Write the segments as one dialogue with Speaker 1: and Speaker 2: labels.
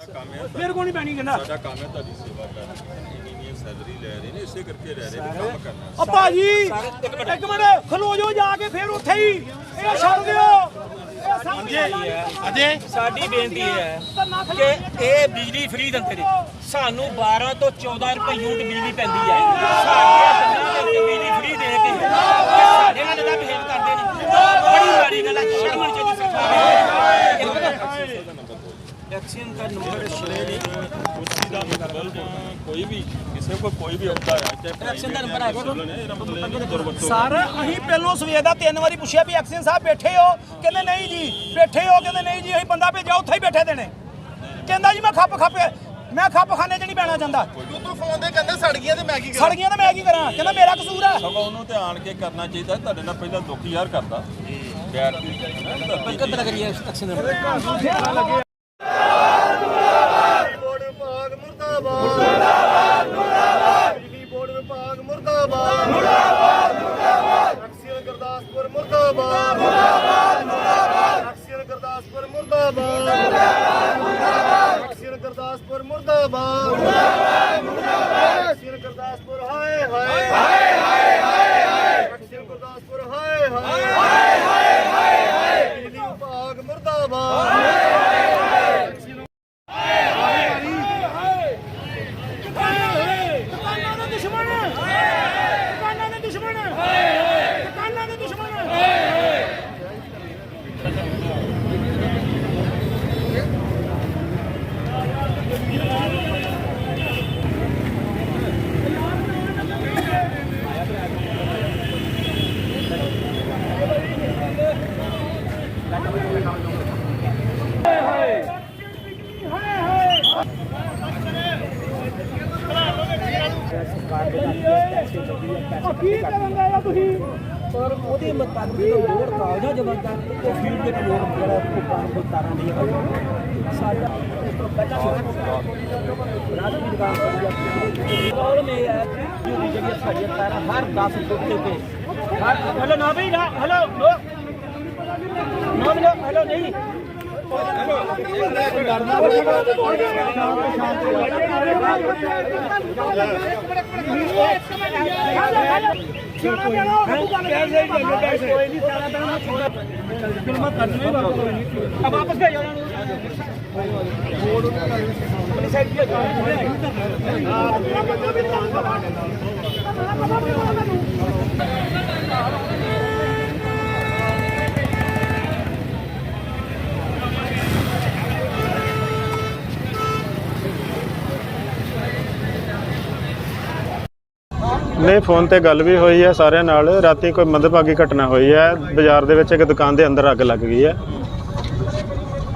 Speaker 1: ਫਿਰ ਕੋਈ ਨਹੀਂ ਪੈਣੀ ਕਹਿੰਦਾ।
Speaker 2: ਸਾਡਾ ਕੰਮ ਹੈ ਤੁਹਾਡੀ ਸੇਵਾ ਕਰਨਾ ਇੰਨੀ ਇੰਨੀ ਸੈਲਰੀ ਲੈ ਰਹੇ ਨੇ ਇਸੇ ਕਰਕੇ ਰਹਿ ਰਹੇ ਨੇ ਕੰਮ ਕਰਨਾ।
Speaker 1: ਓ ਭਾਜੀ ਇੱਕ ਮਿੰਟ। ਖਲੋ ਜਾਓ ਜਾ ਕੇ ਫਿਰ ਉੱਥੇ ਹੀ। ਇਹ ਛੱਡ ਦਿਓ। ਇਹ ਸਭ
Speaker 3: ਅਜੇ
Speaker 4: ਸਾਡੀ ਬੇਨਤੀ ਹੈ ਕਿ ਇਹ ਬਿਜਲੀ ਫ੍ਰੀ ਦਿੰਦੇ ਨੇ। ਸਾਨੂੰ 12 ਤੋਂ 14 ਰੁਪਏ ਯੂਨਿਟ ਬਿਜਲੀ ਪੈਂਦੀ ਹੈ ਸਾਡੇ ਪਿੰਡਾਂ ਵਿੱਚ ਬਿਜਲੀ ਫ੍ਰੀ ਦੇ ਕੇ ਇਹ ਸਾਡੇ ਨਾਲ ਇਹਦਾ ਬਿਹੇਵ ਕਰਦੇ ਨੇ ਬੜੀ ਮਾੜੀ ਗੱਲ ਹੈ ਸ਼ਰਮ ਆਉਣੀ ਚਾਹੀਦੀ ਸਰਕਾਰ ਐਕਸ਼ਨ ਦਾ ਨੰਬਰ
Speaker 2: ਕੁਰਸੀ ਦਾ ਮਤਲਬ ਕੋਈ ਵੀ ਕਿਸੇ ਕੋ ਕੋਈ ਵੀ ਆਉਂਦਾ ਹੈ ਚਾਹੇ
Speaker 4: Election ਦਾ number ਹੈਗਾ
Speaker 2: private ਹੈ, ਇਹਦਾ ਮਤਲਬ ਇਹ ਨਹੀਂ ਦੁਰਵਰਤੋਂ
Speaker 1: ਸਰ ਅਸੀਂ ਪਹਿਲੋਂ ਸਵੇਰ ਦਾ ਤਿੰਨ ਵਾਰੀ ਪੁੱਛਿਆ ਵੀ ਐਕਸ਼ਨ ਸਾਹਿਬ ਬੈਠੇ ਹੋ? ਕਹਿੰਦੇ ਨਹੀਂ ਜੀ ਬੈਠੇ ਹੋ ਕਹਿੰਦੇ ਨਹੀਂ ਜੀ ਅਸੀਂ ਬੰਦਾ ਭੇਜਿਆ ਉੱਥੇ ਹੀ ਬੈਠੇ ਦੇ ਨੇ ਕਹਿੰਦਾ ਜੀ ਮੈਂ ਖੱਪ ਖੱਪ ਮੈਂ ਖੱਪ ਖਾਨੇ 'ਚ ਨਹੀਂ ਬੈਣਾ ਚਾਹੁੰਦਾ।
Speaker 3: ਤੂੰ ਫੋਨ ਦੇ ਕਹਿੰਦੇ ਸੜ ਗਈਆਂ ਤੇ ਮੈਂ ਕੀ
Speaker 1: ਸੜ ਗਈਆਂ ਤਾਂ ਮੈਂ ਕੀ ਕਰਾਂ? ਕਹਿੰਦਾ ਮੇਰਾ ਕਸੂਰ ਹੈ।
Speaker 2: ਸਗੋਂ ਉਹਨੂੰ ਤੇ ਆਣ ਕੇ ਕਰਨਾ ਚਾਹੀਦਾ ਤੁਹਾਡੇ ਨਾਲ ਪਹਿਲਾਂ ਦੁੱਖ ਯਾਰ ਕਰਦਾ। ਬੈਠ ਕੇ
Speaker 4: ਬੰਕਰ ਬਣਾ ਕਰੀਏ ਐਕਸ਼ਨ ਦਾ।
Speaker 3: ਬੋਰਡ ਵਿਭਾਗ ਮੁਰਦਾਬਾਦ ਮੁਰਦਾਬਾਦ ਮੁਰਦਾਬਾਦ ਬਿਜਲੀ ਬੋਰਡ ਵਿਭਾਗ ਮੁਰਦਾਬਾਦ ਮੁਰਦਾਬਾਦ ਮੁਰਦਾਬਾਦ ਅਕਸੀਅਨ ਗੁਰਦਾਸਪੁਰ ਮੁਰਦਾਬਾਦ ਮੁਰਦਾਬਾਦ ਮੁਰਦਾਬਾਦ ਅਕਸੀਅਨ ਗੁਰਦਾਸਪੁਰ ਮੁਰਦਾਬਾਦ ਮੁਰਦਾਬਾਦ ਮੁਰਦਾਬਾਦ ਅਕਸੀਅਨ ਗੁਰਦਾਸਪੁਰ ਮੁਰਦਾਬਾਦ ਮੁਰਦਾਬਾਦ ਅਕਸੀਅਨ ਗੁਰਦਾਸਪੁਰ ਹਾਏ ਹਾਏ ਹਾਏ ਹਾਏ ਹਾਏ ਅਕਸੀਅਨ ਗੁਰਦਾਸਪੁਰ ਹਾਏ ਹਾਏ ਹਾਏ ਹਾਏ ਹਾਏ ਬਿਜਲੀ ਵਿਭਾਗ ਮੁਰਦਾਬਾਦ ਅਕਸੀਅਨ
Speaker 1: ਦੁਕਾਨਾਂ ਦੇ ਦੁਸ਼ਮਣ ਦੁਕਾਨਾਂ ਦੇ ਦੁਸ਼ਮਣ ਦੁਕਾਨਾਂ ਦੇ ਦੁਸ਼ਮਣ ਉਹ ਕੀ ਕਰਨ ਗਏ ਆ ਤੁਸੀਂ?
Speaker 4: ਪਰ ਉਹਦੇ ਮੁਤਾਬਕ ਜਦੋਂ ਲੋੜ ਕਾਗਜ਼ਾਂ ਜਮ੍ਹਾਂ ਕਰਨ ਉਹ ਫੀਲਡ ਦੇ ਲੋੜ ਜਿਹੜਾ ਉਹ ਕੰਮ ਕੋਈ ਤਾਰਾਂ ਨਹੀਂ ਹੈ ਸਾਡਾ ਇਸ ਤੋਂ ਪਹਿਲਾਂ ਰਾਜ ਦੀ ਦੁਕਾਨ ਕਰੀ ਪ੍ਰੋਬਲਮ ਇਹ ਹੈ ਕਿ ਜਿਹੜੀ ਜਿਹੜੀ ਸਾਡੀਆਂ ਤਾਰਾਂ ਹਰ 10 ਫੁੱਟ ਉੱਤੇ ਹਰ
Speaker 1: ਹੈਲੋ ਨਾ ਬਈ ਨਾ ਹੈਲੋ ਨੋ ਨੋ ਹੈਲੋ ਨਹੀਂ। ਵਾਪਸ ਭੇਜੋ ਇਹਨਾਂ ਨੂੰ
Speaker 5: ਨਹੀਂ, ਫੋਨ ਤੇ ਗੱਲ ਵੀ ਹੋਈ ਹੈ ਸਾਰਿਆਂ ਨਾਲ। ਰਾਤੀ ਕੋਈ ਮੰਦਭਾਗੀ ਘਟਨਾ ਹੋਈ ਹੈ। ਬਾਜ਼ਾਰ ਦੇ ਵਿੱਚ ਇੱਕ ਦੁਕਾਨ ਦੇ ਅੰਦਰ ਅੱਗ ਲੱਗ ਗਈ ਹੈ।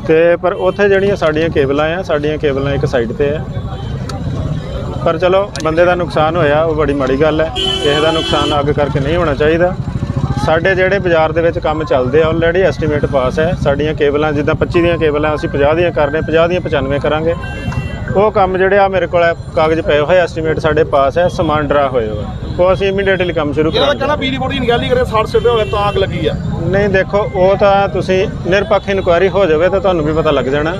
Speaker 5: ਤੇ ਪਰ ਉੱਥੇ ਜਿਹੜੀਆਂ ਸਾਡੀਆਂ ਕੇਬਲਾਂ ਆ, ਸਾਡੀਆਂ ਕੇਬਲਾਂ ਇੱਕ ਸਾਈਡ ਤੇ ਹੈ ਪਰ ਚਲੋ, ਬੰਦੇ ਦਾ ਨੁਕਸਾਨ ਹੋਇਆ, ਉਹ ਬੜੀ ਮਾੜੀ ਗੱਲ ਹੈ। ਕਿਸੇ ਦਾ ਨੁਕਸਾਨ ਅੱਗ ਕਰਕੇ ਨਹੀਂ ਹੋਣਾ ਚਾਹੀਦਾ। ਸਾਡੇ ਜਿਹੜੇ ਬਾਜ਼ਾਰ ਦੇ ਵਿੱਚ ਕੰਮ ਚੱਲਦੇ ਆ ਆਲਰੇਡੀ ਐਸਟੀਮੇਟ ਪਾਸ ਹੈ। ਸਾਡੀਆਂ ਕੇਬਲਾਂ, ਜਿੱਦਾਂ 25 ਦੀਆਂ ਕੇਬਲਾਂ ਅਸੀਂ 50 ਦੀਆਂ ਕਰ ਰਹੇ ਹਾਂ 50 ਦੀਆਂ 95 ਕਰਾਂਗੇ। ਉਹ ਕੰਮ ਜਿਹੜੇ ਆ ਮੇਰੇ ਕੋਲ ਕਾਗਜ਼ ਪਏ ਹੋਏ ਐਸਟੀਮੇਟ ਸਾਡੇ ਪਾਸ ਹੈ ਸਮਾਨ ਡਰਾ ਹੋਏ ਹੋਏ। ਉਹ ਅਸੀਂ ਇਮੀਡੀਏਟਲੀ ਕੰਮ ਸ਼ੁਰੂ
Speaker 3: ਇਹਦਾ
Speaker 5: ਕਰਾਂਗੇ।
Speaker 3: ਕਹਿਣਾ ਬਿਜਲੀ ਬੋਰਡ ਦੀ ਨਿਗਰਾਨੀ ਕਰੇ 60 ਸਿੱਟੇ ਹੋਵੇ ਤਾਂ ਅੱਗ ਲੱਗੀ ਆ।
Speaker 5: ਨਹੀਂ ਦੇਖੋ ਉਹ ਤਾਂ ਤੁਸੀਂ ਨਿਰਪੱਖ ਇਨਕੁਆਇਰੀ ਹੋ ਜਾਵੇ ਤਾਂ ਤੁਹਾਨੂੰ ਵੀ ਪਤਾ ਲੱਗ ਜਾਣਾ।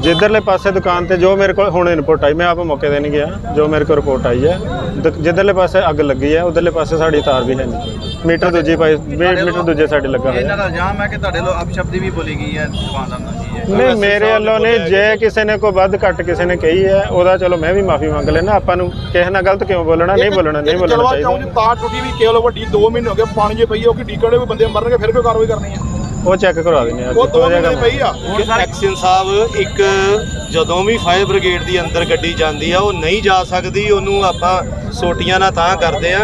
Speaker 5: ਜਿੱਧਰਲੇ ਪਾਸੇ ਦੁਕਾਨ ਤੇ ਜੋ ਮੇਰੇ ਕੋਲ ਹੁਣ ਇਨਪੁਟ ਆਈ ਮੈਂ ਆਪ ਮੌਕੇ ਤੇ ਨਹੀਂ ਗਿਆ ਜੋ ਮੇਰੇ ਕੋਲ ਰਿਪੋਰਟ ਆਈ ਹੈ ਦ- ਜਿੱਧਰਲੇ ਪਾਸੇ ਅੱਗ ਲੱਗੀ ਹੈ ਉਧਰਲੇ ਪਾਸੇ ਸਾਡੀ ਤਾਰ ਵੀ ਹੈ ਨਹੀਂ। ਮੀਟਰ ਦੂਜੀ ਪਾਈ ਮੀ- ਮੀਟਰ ਦੂਜੇ ਸਾਡੇ ਲੱਗਾ ਹੋਇਆ।
Speaker 6: ਇਹਨਾਂ ਦਾ ਇਲਜ਼ਾਮ ਹੈ ਕਿ ਤੁਹਾਡੇ ਲੋ ਅਪਸ਼ਬਦੀ ਵੀ ਬੋਲੀ ਗਈ ਹੈ ਦੁਕਾਨਦਾਰ ਨਾਲ।
Speaker 5: ਨਹੀਂ ਮੇਰੇ ਵੱਲੋਂ ਨਹੀਂ ਜੇ ਕਿਸੇ ਨੇ ਕੋਈ ਵੱਧ ਘੱਟ ਕਿਸੇ ਨੇ ਕਹੀ ਹੈ ਉਹਦਾ ਚਲੋ ਮੈਂ ਵੀ ਮਾਫੀ ਮੰਗ ਲੈਣਾ ਆਪਾਂ ਨੂੰ ਕਿਸੇ ਨਾਲ ਗਲਤ ਕਿਉਂ ਬੋਲਣਾ ਨਹੀਂ ਬੋਲਣਾ ਨਹੀਂ ਬੋਲਣਾ ਚਾਹੀਦਾ।
Speaker 3: ਦੀ ਤਾਰ ਟੁੱਟੀ ਵੀ ਕੇਵਲ ਵੱਡੀ 2 ਮਹੀਨੇ ਹੋ ਗਏ ਪਾਣੀ 'ਚ ਪਈ ਉਹ ਕਿ ਡੀਕੜੇ ਵੀ ਬੰਦੇ ਮਰਨਗੇ ਫਿਰ ਕੋਈ ਕਾਰਵਾਈ ਕਰਨੀ ਹੈ
Speaker 5: ਉਹ ਚੈੱਕ ਕਰਵਾ ਦਿੰਦੇ ਆ
Speaker 3: ਉਹ 2 ਮਹੀਨੇ ਪਈ ਆ।
Speaker 6: ਐਕਸ਼ਨ ਸਾਹਿਬ ਇੱਕ ਜਦੋਂ ਵੀ ਫਾਇਰ ਬ੍ਰਿਗੇਡ ਦੀ ਅੰਦਰ ਗੱਡੀ ਜਾਂਦੀ ਆ ਉਹ ਨਹੀਂ ਜਾ ਸਕਦੀ ਉਹਨੂੰ ਆਪਾਂ ਸੋਟੀਆਂ ਨਾਲ ਤਾਂ ਕਰਦੇ ਆ।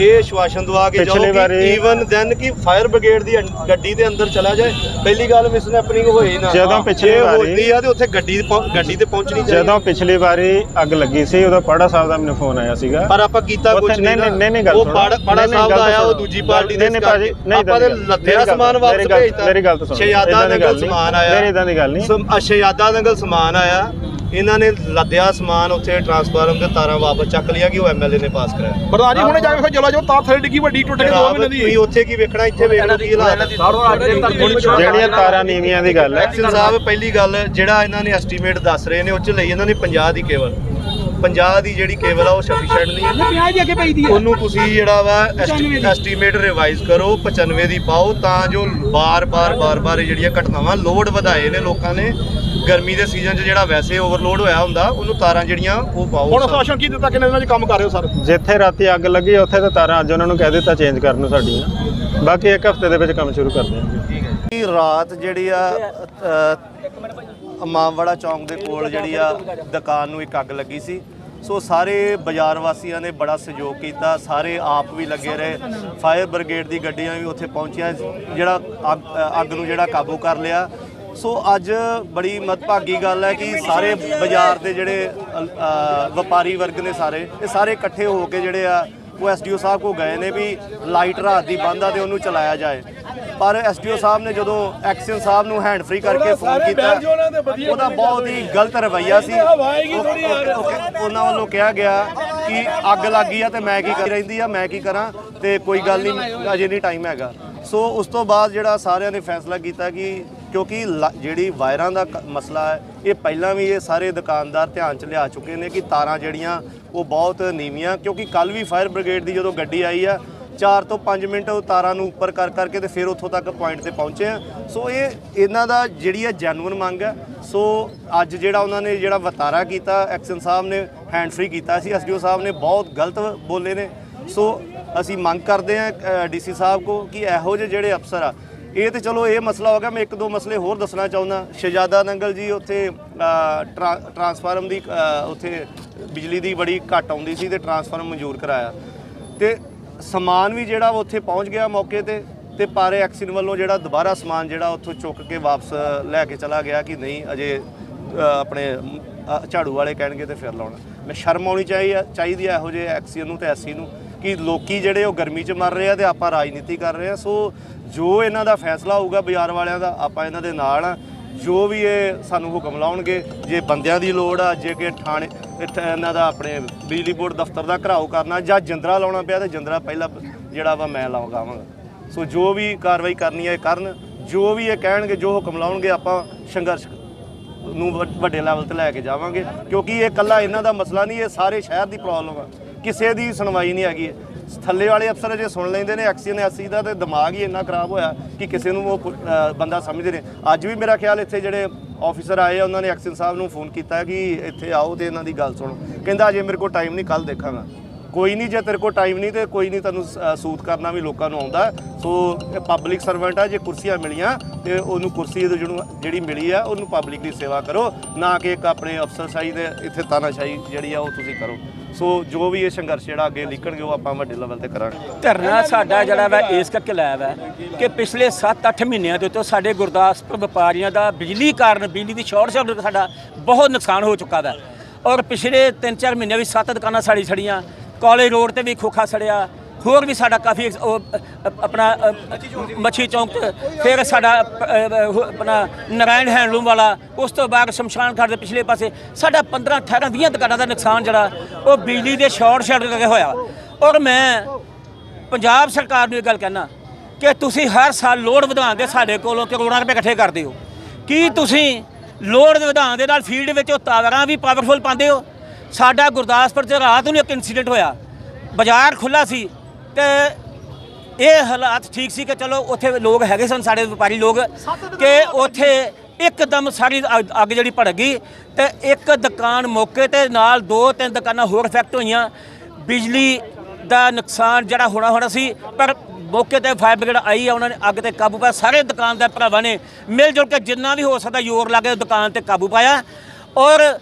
Speaker 6: ਇਹ ਸ਼ਵਾਸ਼ਨ ਦਵਾ ਕੇ ਜਾਓ ਕਿ ਈਵਨ ਦੈਨ ਕਿ ਫਾਇਰ ਬ੍ਰਿਗੇਡ ਦੀ ਗੱਡੀ ਦੇ ਅੰਦਰ ਚਲਾ ਜਾਏ। ਪਹਿਲੀ ਗੱਲ ਮਿਸਨੈਪਨਿੰਗ ਹੋਏ ਨਾ।
Speaker 5: ਜਦੋਂ ਪਿਛਲੀ ਵਾਰੀ-
Speaker 6: ਆ ਤੇ ਉੱਥੇ ਗੱਡੀ ਗੱਡੀ ਤੇ ਪਹੁੰਚਣੀ ਚਾਹੀਦੀ।
Speaker 5: ਜਦੋਂ ਪਿਛਲੀ ਵਾਰੀ ਅੱਗ ਲੱਗੀ ਸੀ ਉਦੋਂ ਪਾੜਾ ਸਾਹਿਬ ਦਾ ਮੈਨੂੰ ਫੋਨ ਆਇਆ ਸੀਗਾ।
Speaker 6: ਪਰ ਆਪਾਂ ਕੀਤਾ ਕੁਝ ਨਹੀਂ
Speaker 5: ਨਹੀਂ
Speaker 6: ਨਾ।
Speaker 5: ਨਹੀਂ ਗੱਲ
Speaker 6: ਉਹ। ਪਾੜਾ ਸਾਹਿਬ ਦਾ ਆਇਆ ਉਹ। ਦੂਜੀ ਪਾਰਟੀ ਦੇ
Speaker 5: ਨਹੀਂ ਭਾਜੀ ਨਹੀਂ
Speaker 6: ਆਪਾਂ ਦੇ ਲੱਥੇ ਦਾ ਸਮਾਨ ਵਾਪਸ ਭੇਜਤਾ।
Speaker 5: ਮੇਰੀ ਗੱਲ ਤਾਂ ਸੁਣੋ।
Speaker 6: ਸ਼ਹਿਜ਼ਾਦਾ
Speaker 5: ਏਦਾਂ ਦੀ
Speaker 6: ਨਗਰ
Speaker 5: ਗੱਲ ਨਹੀਂ।
Speaker 6: ਸਮਾਨ ਆਇਆ।
Speaker 5: ਮੇਰੀ ਇਦਾਂ ਦੀ ਗੱਲ ਨਹੀਂ।
Speaker 6: ਸ਼ਹਿਜ਼ਾਦਾ ਨਗਰ ਸਮਾਨ ਆਇਆ। ਇਹਨਾਂ ਨੇ ਲੱਦਿਆ ਸਮਾਨ ਉੱਥੇ ਟਰਾਂਸਫਾਰਮ ਤੇ ਤਾਰਾਂ ਵਾਪਸ ਚੱਕ ਲਿਆ ਕਿ ਉਹ ਐਮਐਲਏ ਨੇ ਪਾਸ ਕਰਾਇਆ।
Speaker 7: ਜੀ ਹੁਣੇ ਜਾ ਕੇ ਜਲਾ ਜੋ ਤਾਰ ਥੱਲੇ ਡਿੱਗੀ ਵੱਡੀ ਟੁੱਟ ਕੇ ਦੋ ਮਹੀਨੇ ਦੀ।
Speaker 6: ਤੁਸੀਂ ਉੱਥੇ ਕੀ ਵੇਖਣਾ ਇੱਥੇ ਵੇਖ ਲਓ ਕੀ ਹਾਲਾਤ
Speaker 5: ਜਿਹੜੀਆਂ ਤਾਰਾਂ ਨੀਵੀਆਂ ਦੀ ਗੱਲ ਹੈ।
Speaker 6: ਐਕਸ਼ਨ ਸਾਹਿਬ ਪਹਿਲੀ ਗੱਲ ਜਿਹੜਾ ਇਹਨਾਂ ਨੇ ਐਸਟੀਮੇਟ ਦੱਸ ਰਹੇ ਨੇ ਉਹ ਚ ਲਈ ਇਹਨਾਂ ਨੇ 50 ਦੀ ਕੇਵਲ। 50 ਦੀ ਜਿਹੜੀ ਕੇਵਲ ਆ ਉਹ ਸਫੀਸ਼ੀਐਂਟ ਨਹੀਂ। ਹੈ
Speaker 8: 50 ਦੀ ਅੱਗੇ ਪਈ ਦੀ
Speaker 6: ਉਹਨੂੰ ਤੁਸੀਂ ਜਿਹੜਾ ਵਾ ਐਸਟੀਮੇਟ ਰਿਵਾਈਜ਼ ਕਰੋ 95 ਦੀ ਪਾਓ ਤਾਂ ਜੋ ਬਾਰ-ਬਾਰ ਬਾਰ-ਬਾਰ ਇਹ ਜਿਹੜੀਆਂ ਘਟਨਾਵਾਂ ਲੋਡ ਵਧਾਏ ਨੇ ਲੋਕਾਂ ਨੇ। ਗਰਮੀ ਦੇ ਸੀਜ਼ਨ 'ਚ ਜਿਹੜਾ ਵੈਸੇ ਓਵਰਲੋਡ ਹੋਇਆ ਹੁੰਦਾ ਉਹਨੂੰ ਤਾਰਾਂ ਜਿਹੜੀਆਂ ਉਹ ਪਾਓ।
Speaker 7: ਹੁਣ ਅਸਾਸ਼ਨ ਕੀ ਦਿੱਤਾ ਕਿੰਨੇ ਦਿਨਾਂ 'ਚ ਕੰਮ ਕਰ ਰਹੇ ਹੋ ਸਰ?
Speaker 5: ਜਿੱਥੇ ਰਾਤੀ ਅੱਗ ਲੱਗੀ ਉੱਥੇ ਤਾਂ ਤਾਰਾਂ ਅੱਜ ਉਹਨਾਂ ਨੂੰ ਕਹਿ ਦਿੱਤਾ ਚੇਂਜ ਕਰਨ ਨੂੰ ਸਾਡੀਆਂ। ਬਾਕੀ ਇੱਕ ਹਫ਼ਤੇ ਦੇ ਵਿੱਚ ਕੰਮ ਸ਼ੁਰੂ ਕਰ ਦਿਆਂਗੇ।
Speaker 6: ਕਿ ਰਾਤ ਜਿਹੜੀ ਆ ਮਾਮਵਾੜਾ ਚੌਂਕ ਦੇ ਕੋਲ ਜਿਹੜੀ ਆ ਦੁਕਾਨ ਨੂੰ ਇੱਕ ਅੱਗ ਲੱਗੀ ਸੀ। ਸੋ ਸਾਰੇ ਬਾਜ਼ਾਰ ਵਾਸੀਆਂ ਨੇ ਬੜਾ ਸਹਿਯੋਗ ਕੀਤਾ। ਸਾਰੇ ਆਪ ਵੀ ਲੱਗੇ ਰਹੇ। ਫਾਇਰ ਬ੍ਰਿਗੇਡ ਦੀ ਗੱਡੀਆਂ ਵੀ ਉੱਥੇ ਪਹੁੰਚੀਆਂ। ਜਿਹੜਾ ਅੱਗ- ਅੱਗ ਨੂੰ ਜਿਹੜਾ ਕਾਬੂ ਕਰ ਲਿਆ। ਸੋ ਅੱਜ ਬੜੀ ਮਦਭਾਗੀ ਗੱਲ ਹੈ ਕਿ ਸਾਰੇ ਬਾਜ਼ਾਰ ਦੇ ਜਿਹੜੇ ਵਪਾਰੀ ਵਰਗ ਨੇ ਸਾਰੇ, ਇਹ ਸਾਰੇ ਇਕੱਠੇ ਹੋ ਕੇ ਜਿਹੜੇ ਆ, ਉਹ ਐਸਡੀਓ ਸਾਹਿਬ ਕੋ ਗਏ ਨੇ ਵੀ ਲਾਈਟ ਰਾਤ ਦੀ ਬੰਦ ਆ ਤੇ ਉਹਨੂੰ ਚਲਾਇਆ ਜਾਏ। ਪਰ ਐਸਡੀਓ ਸਾਹਿਬ ਨੇ ਜਦੋਂ ਐਕਸ਼ਨ ਸਾਹਿਬ ਨੂੰ ਹੈਂਡ ਫ੍ਰੀ ਕਰਕੇ ਫੋਨ ਕੀਤਾ ਉਹਦਾ ਬਹੁਤ ਹੀ ਗਲਤ ਰਵੱਈਆ ਸੀ। ਉਹ- ਉਹ- ਉਹਨਾਂ ਵੱਲੋਂ ਕਿਹਾ ਗਿਆ ਕਿ ਅੱਗ ਲੱਗੀ ਆ ਤੇ ਮੈਂ ਕੀ ਕਰ ਰਹਿੰਦੀ ਆ ਮੈਂ ਕੀ ਕਰਾਂ ਤੇ ਕੋਈ ਗੱਲ ਨਹੀਂ ਅਜੇ ਨਹੀਂ ਟਾਈਮ ਹੈਗਾ। ਸੋ ਉਸ ਤੋਂ ਬਾਅਦ ਜਿਹੜਾ ਸਾਰਿਆਂ ਨੇ ਫੈਸਲਾ ਕੀਤਾ ਕਿ ਕਿਉਂਕਿ ਜਿਹੜੀ ਵਾਇਰਾਂ ਦਾ ਮਸਲਾ ਹੈ ਇਹ ਪਹਿਲਾਂ ਵੀ ਇਹ ਸਾਰੇ ਦੁਕਾਨਦਾਰ ਧਿਆਨ ਚ ਲਿਆ ਚੁੱਕੇ ਨੇ ਕਿ ਤਾਰਾਂ ਜਿਹੜੀਆਂ ਉਹ ਬਹੁਤ ਨੀਵੀਆਂ ਕਿਉਂਕਿ ਕੱਲ ਵੀ ਫਾਇਰ ਬ੍ਰਿਗੇਡ ਦੀ ਜਦੋਂ ਗੱਡੀ ਆਈ ਆ 4 ਤੋਂ 5 ਮਿੰਟ ਉਹ ਤਾਰਾਂ ਨੂੰ ਉੱਪਰ ਕਰ ਕਰਕੇ ਤੇ ਫਿਰ ਉੱਥੋਂ ਤੱਕ ਪੁਆਇੰਟ ਤੇ ਪਹੁੰਚੇ ਆ। ਸੋ ਇਹ ਇਹਨਾਂ ਦਾ ਜਿਹੜੀ ਹੈ ਜੈਨੂਇਨ ਮੰਗ ਹੈ। ਸੋ ਅੱਜ ਜਿਹੜਾ ਉਹਨਾਂ ਨੇ ਜਿਹੜਾ ਵਤਾਰਾ ਕੀਤਾ ਐਕਸ਼ਨ ਸਾਹਿਬ ਨੇ ਹੈਂਡ ਫ੍ਰੀ ਕੀਤਾ ਸੀ। ਐਸਡੀਓ ਸਾਹਿਬ ਨੇ ਬਹੁਤ ਗਲਤ ਬੋਲੇ ਨੇ। ਸੋ ਅਸੀਂ ਮੰਗ ਕਰਦੇ ਹਾਂ ਡੀਸੀ ਸਾਹਿਬ ਕੋ ਕਿ ਇਹੋ ਜਿਹੇ ਜਿਹੜੇ ਅਫਸਰ ਆ ਇਹ ਤੇ ਚਲੋ ਇਹ ਮਸਲਾ ਹੋ ਗਿਆ। ਮੈਂ ਇੱਕ ਦੋ ਮਸਲੇ ਹੋਰ ਦੱਸਣਾ ਚਾਹੁੰਦਾ। ਸ਼ਹਿਜ਼ਾਦਾ ਨੰਗਲ ਜੀ ਉੱਥੇ ਅ, ਟਰਾਂਸਫਾਰਮ ਦੀ ਉੱਥੇ ਬਿਜਲੀ ਦੀ ਬੜੀ ਘੱਟ ਆਉਂਦੀ ਸੀ ਤੇ ਟਰਾਂਸਫਾਰਮ ਮਨਜ਼ੂਰ ਕਰਾਇਆ। ਤੇ ਸਮਾਨ ਵੀ ਜਿਹੜਾ ਵਾ ਉੱਥੇ ਪਹੁੰਚ ਗਿਆ ਮੌਕੇ ਤੇ ਤੇ ਪਾਰੇ ਐਕਸ਼ਨ ਵੱਲੋਂ ਜਿਹੜਾ ਦੁਬਾਰਾ ਸਮਾਨ ਜਿਹੜਾ ਉੱਥੋਂ ਚੁੱਕ ਕੇ ਵਾਪਸ ਲੈ ਕੇ ਚਲਾ ਗਿਆ ਕਿ ਨਹੀਂ, ਅਜੇ ਆਪਣੇ ਝਾੜੂ ਵਾਲੇ ਕਹਿਣਗੇ ਤੇ ਫਿਰ ਲਾਉਣਾ। ਮੈਂ ਸ਼ਰਮ ਆਉਣੀ ਚਾਹੀ ਚਾਹੀਦੀ ਹੈ ਇਹੋ ਜਿਹੇ ਐਕਸੀਅਨ ਨੂੰ ਤੇ ਐਸੀ ਨੂੰ ਕਿ ਲੋਕੀ ਜਿਹੜੇ ਉਹ ਗਰਮੀ 'ਚ ਮਰ ਰਹੇ ਆ ਤੇ ਆਪਾਂ ਰਾਜਨੀਤੀ ਕਰ ਰਹੇ ਆ। ਸੋ ਜੋ ਇਹਨਾਂ ਦਾ ਫੈਸਲਾ ਹੋਊਗਾ ਬਾਜ਼ਾਰ ਵਾਲਿਆਂ ਦਾ, ਆਪਾਂ ਇਹਨਾਂ ਦੇ ਨਾਲ ਆ। ਜੋ ਵੀ ਇਹ ਸਾਨੂੰ ਹੁਕਮ ਲਾਉਣਗੇ, ਜੇ ਬੰਦਿਆਂ ਦੀ ਲੋੜ ਆ, ਜੇ ਕਿ ਥਾਣੇ, ਇੱਥੇ ਇਹਨਾਂ ਦਾ ਆਪਣੇ ਬਿਜਲੀ ਬੋਰਡ ਦਫ਼ਤਰ ਦਾ ਘਰਾਓ ਕਰਨਾ ਜਾਂ ਜਿੰਦਰਾ ਲਾਉਣਾ ਪਿਆ ਤੇ ਜਿੰਦਰਾ ਪਹਿਲਾਂ ਜਿਹੜਾ ਵਾ ਮੈਂ ਲਾਉਂਗਾਵਾਂਗਾ ਸੋ ਜੋ ਵੀ ਕਾਰਵਾਈ ਕਰਨੀ ਹੈ ਇਹ ਕਰਨ, ਜੋ ਵੀ ਇਹ ਕਹਿਣਗੇ, ਜੋ ਹੁਕਮ ਲਾਉਣਗੇ, ਆਪਾਂ ਸੰਘਰਸ਼ ਨੂੰ ਵੱਡ- ਵੱਡੇ ਲੈਵਲ ਤੇ ਲੈ ਕੇ ਜਾਵਾਂਗੇ, ਕਿਉਂਕਿ ਇਹ ਕੱਲਾ ਇਹਨਾਂ ਦਾ ਮਸਲਾ ਨਹੀਂ, ਇਹ ਸਾਰੇ ਸ਼ਹਿਰ ਦੀ ਪ੍ਰੋਬਲਮ ਆ। ਕਿਸੇ ਦੀ ਸੁਣਵਾਈ ਨਹੀਂ ਹੈਗੀ। ਥੱਲੇ ਵਾਲੇ ਅਫਸਰ ਜੇ ਸੁਣ ਲੈਂਦੇ ਨੇ ਐਕਸੀਅਨ ਐਸੀ ਦਾ ਤੇ ਦਿਮਾਗ ਹੀ ਇੰਨਾ ਖਰਾਬ ਹੋਇਆ ਕਿ ਕਿਸੇ ਨੂੰ ਉਹ ਬੰਦਾ ਸਮਝਦੇ ਨੇ। ਅੱਜ ਵੀ ਮੇਰਾ ਖਿਆਲ ਇੱਥੇ ਜਿਹੜੇ ਆਫੀਸਰ ਆਏ ਆ, ਉਹਨਾਂ ਨੇ ਐਕਸੀਅਨ ਸਾਹਿਬ ਨੂੰ ਫੋਨ ਕੀਤਾ ਕਿ ਇੱਥੇ ਆਓ ਤੇ ਇਹਨਾਂ ਦੀ ਗੱਲ ਸੁਣੋ। ਕਹਿੰਦਾ ਅਜੇ ਮੇਰੇ ਕੋਲ ਟਾਈਮ ਨਹੀਂ ਕੱਲ ਦੇਖਾਂਗਾ। ਕੋਈ ਨਹੀਂ, ਜੇ ਤੇਰੇ ਕੋਲ ਟਾਈਮ ਨਹੀਂ ਤੇ ਕੋਈ ਨਹੀਂ ਤੈਨੂੰ ਸ- ਸੂਤ ਕਰਨਾ ਵੀ ਲੋਕਾਂ ਨੂੰ ਆਉਂਦਾ। ਸੋ ਇਹ ਪਬਲਿਕ ਸਰਵੈਂਟ ਆ, ਜੇ ਕੁਰਸੀਆਂ ਮਿਲੀਆਂ ਤੇ ਉਹਨੂੰ ਕੁਰਸੀ ਜਿਹਨੂੰ ਜਿਹੜੀ ਮਿਲੀ ਆ, ਉਹਨੂੰ ਪਬਲਿਕ ਦੀ ਸੇਵਾ ਕਰੋ। ਨਾ ਕਿ ਇੱਕ ਆਪਣੇ ਅਫਸਰਸ਼ਾਹੀ ਦੇ ਇੱਥੇ ਤਾਨਾਸ਼ਾਹੀ ਜਿਹੜੀ ਆ, ਉਹ ਤੁਸੀਂ ਕਰੋ। ਸੋ ਜੋ ਵੀ ਇਹ ਸੰਘਰਸ਼ ਜਿਹੜਾ ਅੱਗੇ ਨਿਕਲਣਗੇ, ਉਹ ਆਪਾਂ ਵੱਡੇ ਲੈਵਲ ਤੇ ਕਰਾਂਗੇ।
Speaker 4: ਧਰਨਾ ਸਾਡਾ ਜਿਹੜਾ ਵਾ, ਇਸ ਕਰਕੇ ਲਾਇਆ ਵਾ ਕਿ ਪਿਛਲੇ 7-8 ਮਹੀਨਿਆਂ ਦੇ ਤੋਂ ਸਾਡੇ ਗੁਰਦਾਸਪੁਰ ਵਪਾਰੀਆਂ ਦਾ ਬਿਜਲੀ ਕਾਰਨ, ਬਿਜਲੀ ਦੀ ਸ਼ਾਰਟ ਸਰਕਟ ਸਾਡਾ ਬਹੁਤ ਨੁਕਸਾਨ ਹੋ ਚੁੱਕਾ ਵਾ। ਔਰ ਪਿਛਲੇ 3-4 ਮਹੀਨੇ ਵੀ ਸੱਤ ਦੁਕਾਨਾਂ ਸਾਡੀ ਛੜੀਆਂ ਕਾਲਜ ਰੋਡ ਤੇ ਵੀ ਖੋਖਾ ਸੜਿਆ ਹੋਰ ਵੀ ਸਾਡਾ ਕਾਫੀ ਉਹ, ਆਪਣਾ ਮੱਛੀ ਚੌਂਕ ਤੇ ਫਿਰ ਸਾਡਾ ਆਪਣਾ ਨਰਾਇਣ ਹੈਂਡਲੂਮ ਵਾਲਾ ਉਸ ਤੋਂ ਬਾਅਦ ਸ਼ਮਸ਼ਾਨ ਘਾਟ ਦੇ ਪਿਛਲੇ ਪਾਸੇ ਸਾਡਾ 15 18 20 ਦੁਕਾਨਾਂ ਦਾ ਨੁਕਸਾਨ ਜਿਹੜਾ ਉਹ ਬਿਜਲੀ ਦੇ ਸ਼ਾਰਟ ਸਰਕਟ ਕਰਕੇ ਹੋਇਆ। ਔਰ ਮੈਂ ਪੰਜਾਬ ਸਰਕਾਰ ਨੂੰ ਇਹ ਗੱਲ ਕਹਿਣਾ ਕਿ ਤੁਸੀਂ ਹਰ ਸਾਲ ਲੋਡ ਵਧਾਉਣ ਦੇ ਸਾਡੇ ਕੋਲੋਂ ਕਰੋੜਾਂ ਰੁਪਏ ਇਕੱਠੇ ਕਰਦੇ ਹੋ। ਕੀ ਤੁਸੀਂ ਲੋਡ ਵਧਾਉਣ ਦੇ ਨਾਲ ਫੀਲਡ ਵਿੱਚ ਉਹ ਤਾਰਾਂ ਵੀ ਪਾਵਰਫੁਲ ਪਾਉਂਦੇ ਹੋ? ਸਾਡਾ ਗੁਰਦਾਸਪੁਰ 'ਚ ਰਾਤ ਨੂੰ ਇੱਕ ਇਨਸੀਡੈਂਟ ਹੋਇਆ। ਬਾਜ਼ਾਰ ਖੁੱਲਾ ਸੀ ਤੇ ਇਹ ਹਾਲਾਤ ਠੀਕ ਸੀ ਕਿ ਚਲੋ ਉੱਥੇ ਲੋਕ ਹੈਗੇ ਸਨ, ਸਾਡੇ ਵਪਾਰੀ ਲੋਕ, ਕਿ ਉੱਥੇ ਇੱਕਦਮ ਸਾਰੀ ਅੱਗ- ਅੱਗ ਜਿਹੜੀ ਭੜਕ ਗਈ ਤੇ ਇੱਕ ਦੁਕਾਨ ਮੌਕੇ ਤੇ ਨਾਲ ਦੋ ਤਿੰਨ ਦੁਕਾਨਾਂ ਹੋਰ ਇਫੈਕਟ ਹੋਈਆਂ। ਬਿਜਲੀ ਦਾ ਨੁਕਸਾਨ ਜਿਹੜਾ ਹੋਣਾ ਹੋਣਾ ਸੀ, ਪਰ ਮੌਕੇ ਤੇ ਫਾਇਰ ਬ੍ਰਿਗੇਡ ਆਈ ਆ, ਉਹਨਾਂ ਨੇ ਅੱਗ ਤੇ ਕਾਬੂ ਪਾਇਆ। ਸਾਰੇ ਦੁਕਾਨਦਾਰ ਭਰਾਵਾਂ ਨੇ ਮਿਲ ਜੁਲ ਕੇ ਜਿੰਨਾ ਵੀ ਹੋ ਸਕਦਾ ਜ਼ੋਰ ਲਾ ਕੇ ਦੁਕਾਨ ਤੇ ਕਾਬੂ ਪਾਇਆ। ਔਰ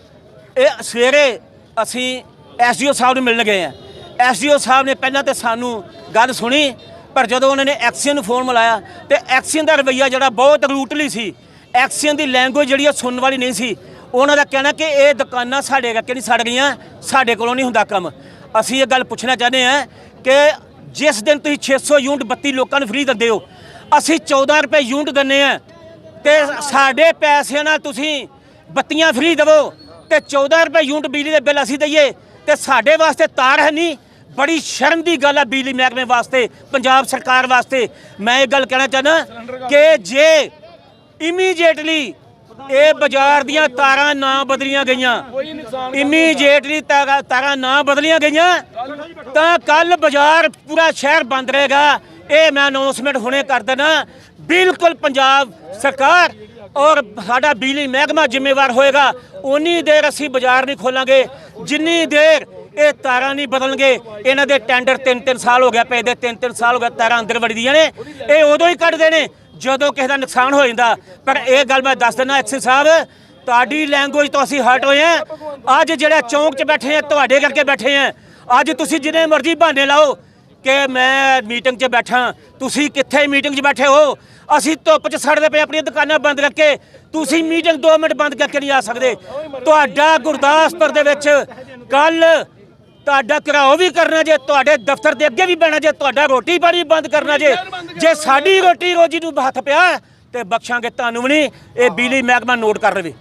Speaker 4: ਇਹ ਸਵੇਰੇ ਅਸੀਂ ਐਸਡੀਓ ਸਾਹਿਬ ਨੂੰ ਮਿਲਣ ਗਏ ਆ ਐਸਡੀਓ ਸਾਹਿਬ ਨੇ ਪਹਿਲਾਂ ਤੇ ਸਾਨੂੰ ਗੱਲ ਸੁਣੀ, ਪਰ ਜਦੋਂ ਉਹਨਾਂ ਨੇ ਐਕਸੀਅਨ ਨੂੰ ਫੋਨ ਮਿਲਾਇਆ ਤੇ ਐਕਸੀਅਨ ਦਾ ਰਵੱਈਆ ਜਿਹੜਾ ਬਹੁਤ ਰੂਟਲੀ ਸੀ, ਐਕਸੀਅਨ ਦੀ ਲੈਂਗੁਏਜ ਜਿਹੜੀ ਉਹ ਸੁਣਨ ਵਾਲੀ ਨਹੀਂ ਸੀ। ਉਹਨਾਂ ਦਾ ਕਹਿਣਾ ਕਿ ਇਹ ਦੁਕਾਨਾਂ ਸਾਡੇ ਕਰਕੇ ਨਹੀਂ ਸੜ ਗਈਆਂ, ਸਾਡੇ ਕੋਲੋਂ ਨਹੀਂ ਹੁੰਦਾ ਕੰਮ। ਅਸੀਂ ਇਹ ਗੱਲ ਪੁੱਛਣਾ ਚਾਹੁੰਦੇ ਹਾਂ ਕਿ ਜਿਸ ਦਿਨ ਤੁਸੀਂ 600 ਯੂਨਿਟ ਬੱਤੀ ਲੋਕਾਂ ਨੂੰ ਫ੍ਰੀ ਦਿੰਦੇ ਹੋ, ਅਸੀਂ 14 ਰੁਪਏ ਯੂਨਿਟ ਦਿੰਨੇ ਆ ਤੇ ਸਾਡੇ ਪੈਸਿਆਂ ਨਾਲ ਤੁਸੀਂ ਬੱਤੀਆਂ ਫ੍ਰੀ ਦੇਵੋ। ਤੇ 14 ਰੁਪਏ ਯੂਨਿਟ ਬਿਜਲੀ ਦੇ ਬਿੱਲ ਅਸੀਂ ਦਈਏ ਤੇ ਸਾਡੇ ਵਾਸਤੇ ਤਾਰ ਹੈ ਨਹੀਂ। ਬੜੀ ਸ਼ਰਮ ਦੀ ਗੱਲ ਹੈ ਬਿਜਲੀ ਮਹਿਕਮੇ ਵਾਸਤੇ, ਪੰਜਾਬ ਸਰਕਾਰ ਵਾਸਤੇ। ਮੈਂ ਇਹ ਗੱਲ ਕਹਿਣਾ ਚਾਹੁੰਦਾ ਕਿ ਜੇ ਇਮੀਡੀਏਟਲੀ ਇਹ ਬਾਜ਼ਾਰ ਦੀਆਂ ਤਾਰਾਂ ਨਾ ਬਦਲੀਆਂ ਗਈਆਂ ਇਮੀਡੀਏਟਲੀ ਤਾਰਾਂ ਤਾਰਾਂ ਨਾ ਬਦਲੀਆਂ ਗਈਆਂ, ਤਾਂ ਕੱਲ ਬਾਜ਼ਾਰ ਪੂਰਾ ਸ਼ਹਿਰ ਬੰਦ ਰਹੇਗਾ। ਇਹ ਮੈਂ ਅਨਾਉਂਸਮੈਂਟ ਹੁਣੇ ਕਰ ਦੇਣਾ ਬਿਲਕੁਲ ਪੰਜਾਬ ਸਰਕਾਰ ਔਰ ਸਾਡਾ ਬਿਜਲੀ ਮਹਿਕਮਾ ਜ਼ਿੰਮੇਵਾਰ ਹੋਏਗਾ। ਉਨੀ ਦੇਰ ਅਸੀਂ ਬਾਜ਼ਾਰ ਨਹੀਂ ਖੋਲਾਂਗੇ। ਜਿੰਨੀ ਦੇਰ ਇਹ ਤਾਰਾਂ ਨਹੀਂ ਬਦਲਣਗੇ, ਇਹਨਾਂ ਦੇ ਟੈਂਡਰ 3-3 ਸਾਲ ਹੋ ਗਿਆ, ਪਏ ਦੇ 3-3 ਸਾਲ ਹੋ ਗਿਆ, ਤਾਰਾਂ ਅੰਦਰ ਵੜਦੀਆਂ ਨੇ। ਇਹ ਉਦੋਂ ਹੀ ਕੱਢਦੇ ਨੇ, ਜਦੋਂ ਕਿਸੇ ਦਾ ਨੁਕਸਾਨ ਹੋ ਜਾਂਦਾ। ਪਰ ਇਹ ਗੱਲ ਮੈਂ ਦੱਸ ਦਿੰਦਾ, ਐਕਸੀ ਸਾਹਿਬ, ਤੁਹਾਡੀ ਲੈਂਗੁਏਜ ਤੋਂ ਅਸੀਂ ਹਟ ਹੋਏ ਆ ਅੱਜ ਜਿਹੜਾ ਚੌਂਕ 'ਚ ਬੈਠੇ ਆ ਤੁਹਾਡੇ ਕਰਕੇ ਬੈਠੇ ਆ ਅੱਜ ਤੁਸੀਂ ਜਿੰਨੇ ਮਰਜ਼ੀ ਬਹਾਨੇ ਲਾਓ ਕਿ ਮੈਂ ਮੀਟਿੰਗ 'ਚ ਬੈਠਾ। ਤੁਸੀਂ ਕਿੱਥੇ ਮੀਟਿੰਗ 'ਚ ਬੈਠੇ ਹੋ? ਅਸੀਂ ਧੁੱਪ 'ਚ ਸੜਦੇ ਪਏ, ਆਪਣੀਆਂ ਦੁਕਾਨਾਂ ਬੰਦ ਕਰਕੇ। ਤੁਸੀਂ ਮੀਟਿੰਗ 2 ਮਿੰਟ ਬੰਦ ਕਰਕੇ ਨਹੀਂ ਆ ਸਕਦੇ। ਤੁਹਾਡਾ ਗੁਰਦਾਸਪੁਰ ਦੇ ਵਿੱਚ ਕੱਲ ਤੁਹਾਡਾ ਘਰਾਓ ਵੀ ਕਰਨਾ ਜੇ, ਤੁਹਾਡੇ ਦਫ਼ਤਰ ਦੇ ਅੱਗੇ ਵੀ ਬਹਿਣਾ ਜੇ, ਤੁਹਾਡਾ ਰੋਟੀ ਪਾਣੀ ਬੰਦ ਕਰਨਾ ਜੇ। ਜੇ ਸਾਡੀ ਰੋਟੀ ਰੋਜੀ ਨੂੰ ਹੱਥ ਪਿਆ ਤੇ ਬਖਸ਼ਾਂਗੇ ਤੁਹਾਨੂੰ ਵੀ ਨਹੀਂ, ਇਹ ਬਿਜਲੀ ਮਹਿਕਮਾ ਨੋਟ ਕਰ ਲਵੇ।